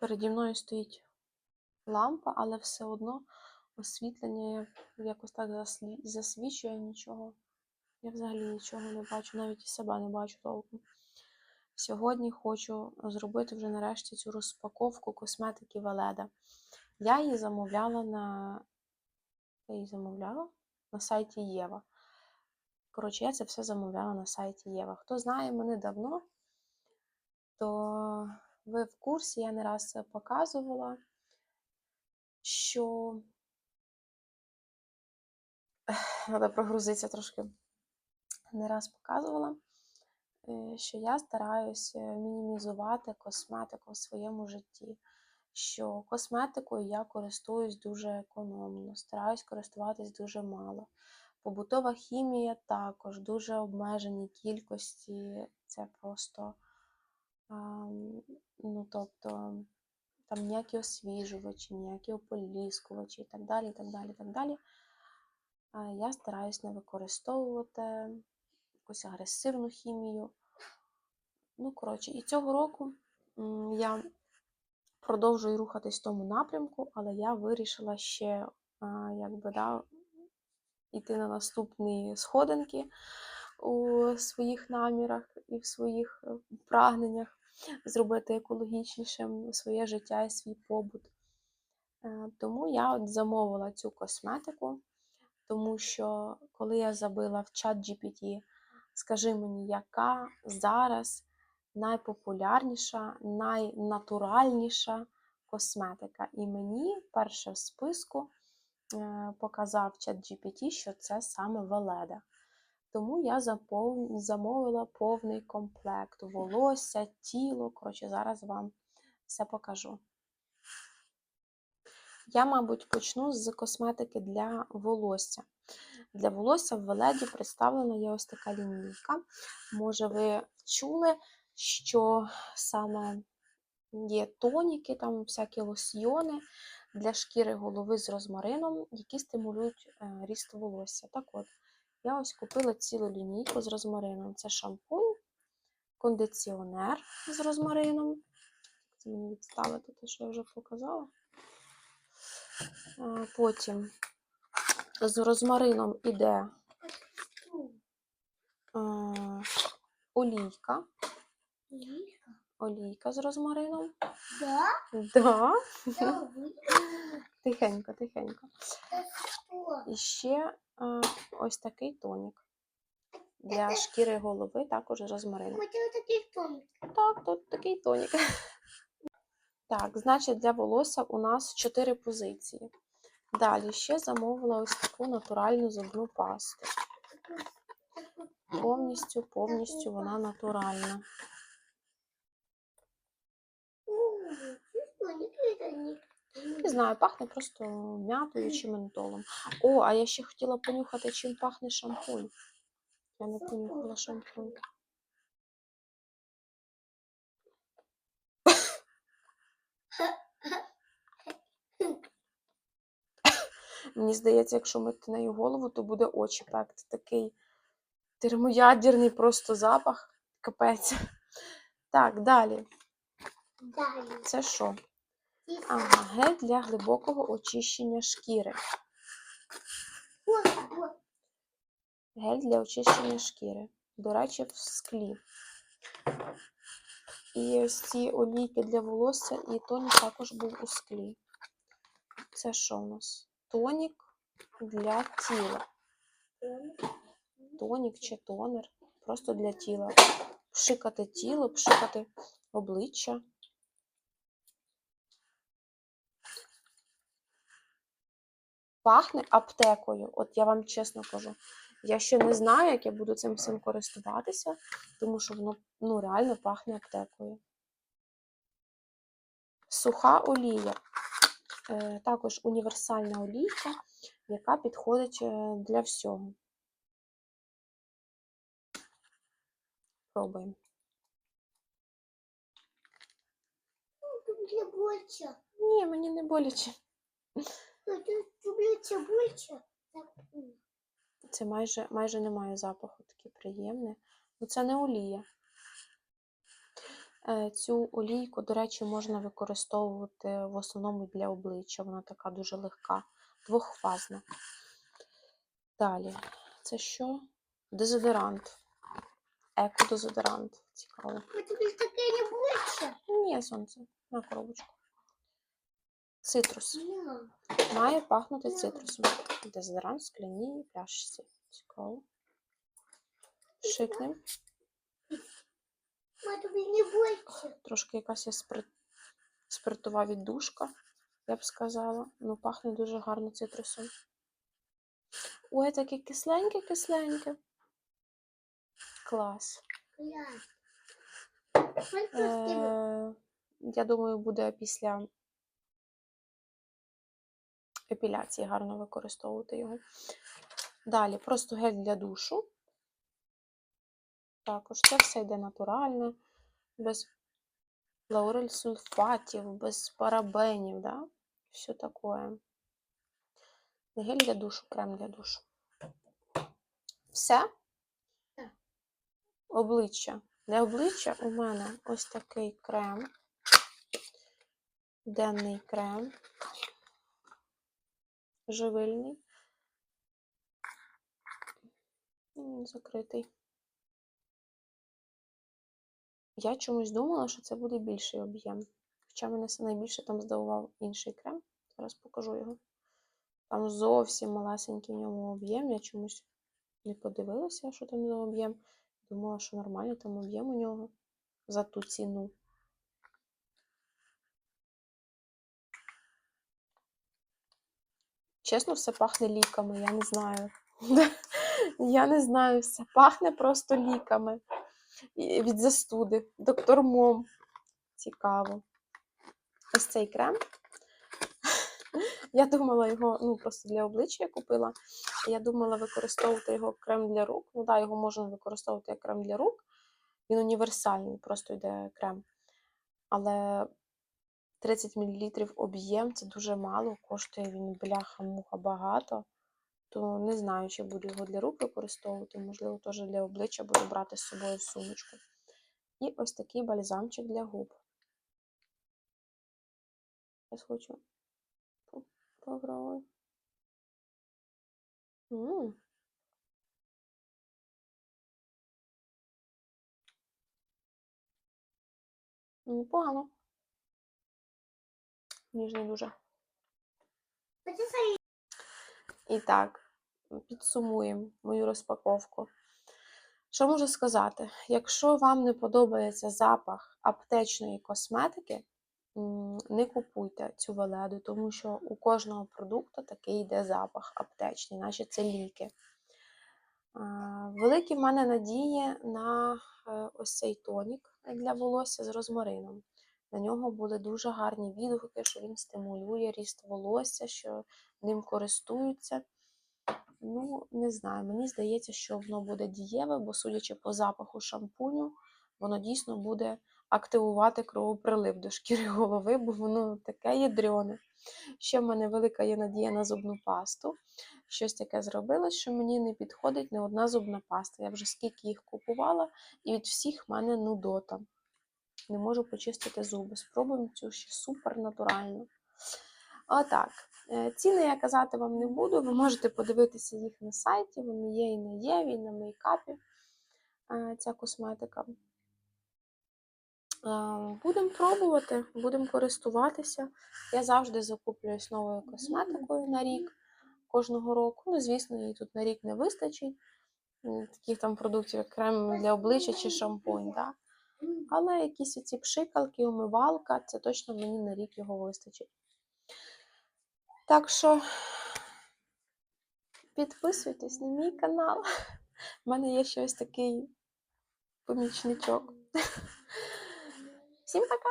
переді мною стоїть лампа, але все одно освітлення якось так засвічує нічого. Я взагалі нічого не бачу, навіть і себе не бачу толком. Сьогодні хочу зробити вже нарешті цю розпаковку косметики Веледа. Я її замовляла на. Я її замовляла на сайті Єва. Коротше, я це все замовляла на сайті Єва. Хто знає мене давно, то ви в курсі, я не раз показувала, що треба прогрузитися трошки. Не раз показувала, е, що я стараюся мінімізувати косметику в своєму житті. Що косметикою я користуюсь дуже економно, стараюсь користуватись дуже мало. Побутова хімія також дуже обмежені кількості. Це просто, ну тобто, там ніякі освіжувачі, ніякі ополіскувачі і так далі. і так далі, і так далі. Я стараюсь не використовувати якусь агресивну хімію. Ну, коротше, і цього року я продовжую рухатись в тому напрямку, але я вирішила ще якби, да, йти на наступні сходинки у своїх намірах і в своїх е, прагненнях зробити екологічнішим своє життя і свій побут. Е, Тому я от замовила цю косметику, тому що коли я забила в чат GPT, скажи мені, яка зараз найпопулярніша, найнатуральніша косметика. І мені перше в списку е, показав чат GPT, що це саме Веледа. Тому я запов- замовила повний комплект волосся, тіло. Коротше, зараз вам все покажу. Я, мабуть, почну з косметики для волосся. Для волосся в Веледі представлена є ось така лінійка. Може, ви чули, що саме є тоніки, там всякі лосьйони для шкіри голови з розмарином, які стимулюють е, ріст волосся. Так от, я ось купила цілу лінійку з розмарином. Це шампунь, кондиціонер з розмарином. Це мені відставити те, що я вже показала. Потім з розмарином іде е, олійка. Олійка з розмарином. Да? Да. Тихенько, тихенько. І ще ось такий тонік для шкіри голови, також это. Так, тут такий тонік. Так, значить, для волосся у нас 4 позиції. Далі ще замовила ось таку натуральну зубну пасту. Повністю, повністю вона натуральна. О, чувствую, не это не. Не знаю, пахне просто м'ятою чи ментолом. О, а я ще хотіла понюхати, чим пахне шампунь. Я не понюхала шампунь. Мені здається, якщо мити нею голову, то буде очі пекти. Такий термоядерний просто запах. Капець. Так, далі. Далее. Це що? Ага, гель для глибокого очищення шкіри. Гель для очищення шкіри. До речі, в склі. І ось ці олійки для волосся і тонік також був у склі. Це що у нас? Тонік для тіла. Тонік чи тонер. Просто для тіла. Пшикати тіло, пшикати обличчя. Пахне аптекою. От я вам чесно кажу. Я ще не знаю, як я буду цим всім користуватися, тому що воно ну, реально пахне аптекою. Суха олія. Е, також універсальна олійка, яка підходить е, для всього. Пробуємо. Тут больше. Ні, мені не боляче. М. Це майже, майже немає запаху, такий приємний. Ну, це не олія. Е, Цю олійку, до речі, можна використовувати в основному для обличчя. Вона така дуже легка, двохфазна. Далі, це що? Дезодорант. Екодезодорант. Цікаво. Тобі таке не больше? Ні, сонце, на коробочку. Цитрус. Має пахнути цитрусом. Дезодорант в скляній пляшці. Цікаво. Шикнем. Трошки якась є спирт... спиртова віддушка, я б сказала. Ну, пахне дуже гарно цитрусом. Ой, таке кисленьке, кисленьке. Клас. Е, я думаю, буде після епіляції гарно використовувати його. Далі просто гель для душу. Також це все йде натурально, без лаурель сульфатів, без парабенів, да? Все таке. Гель для душу, крем для душу. Все? Обличчя. Для обличчя у мене ось такий крем. Денний крем. Живильний. Закритий. Я чомусь думала, що це буде більший об'єм. Хоча мене с- найбільше там здивував інший крем. Зараз покажу його. Там зовсім малесенький в ньому об'єм. Я чомусь не подивилася, що там за об'єм. Думала, що нормальний там об'єм у нього за ту ціну. Чесно, все пахне ліками, я не знаю. Я не знаю, все пахне просто ліками. Від застуди. Доктор Мом. Цікаво. Ось цей крем. Я думала його, ну просто для обличчя купила. Я думала використовувати його крем для рук. Ну так, його можна використовувати як крем для рук. Він універсальний, просто йде крем. Але 30 мл об'єм це дуже мало, коштує він бляха-муха багато. То не знаю, чи буду його для рук використовувати, можливо, теж для обличчя буду брати з собою в сумочку. І ось такий бальзамчик для губ. Я хочу попробувати. Непогано. Ніжний дуже. І так, підсумуємо мою розпаковку. Що можу сказати? Якщо вам не подобається запах аптечної косметики, не купуйте цю веледу, тому що у кожного продукту такий йде запах аптечний, наче це ліки. Великі в мене надії на е, ось цей тонік для волосся з розмарином. На нього були дуже гарні відгуки, що він стимулює ріст волосся, що ним користуються. Ну, не знаю, мені здається, що воно буде дієве, бо, судячи по запаху шампуню, воно дійсно буде активувати кровоприлив до шкіри голови, бо воно таке ядрьоне. Ще в мене велика є надія на зубну пасту. Щось таке зробилось, що мені не підходить не одна зубна паста. Я вже скільки їх купувала, і від всіх в мене нудота. Не можу почистити зуби. Спробуємо цю ще супер натуральну. Отак. Е, Ціни я казати вам не буду. Ви можете подивитися їх на сайті. Вони є і на Єві, і на мейкапі. е, Ця косметика. Будемо пробувати, будемо користуватися. Я завжди закуплююсь новою косметикою на рік кожного року. Ну, звісно, їй тут на рік не вистачить. Таких там продуктів, як крем для обличчя чи шампунь. Да? Але якісь оці пшикалки, умивалка, це точно мені на рік його вистачить. Так що підписуйтесь на мій канал. У мене є ще ось такий помічничок. Всім пока!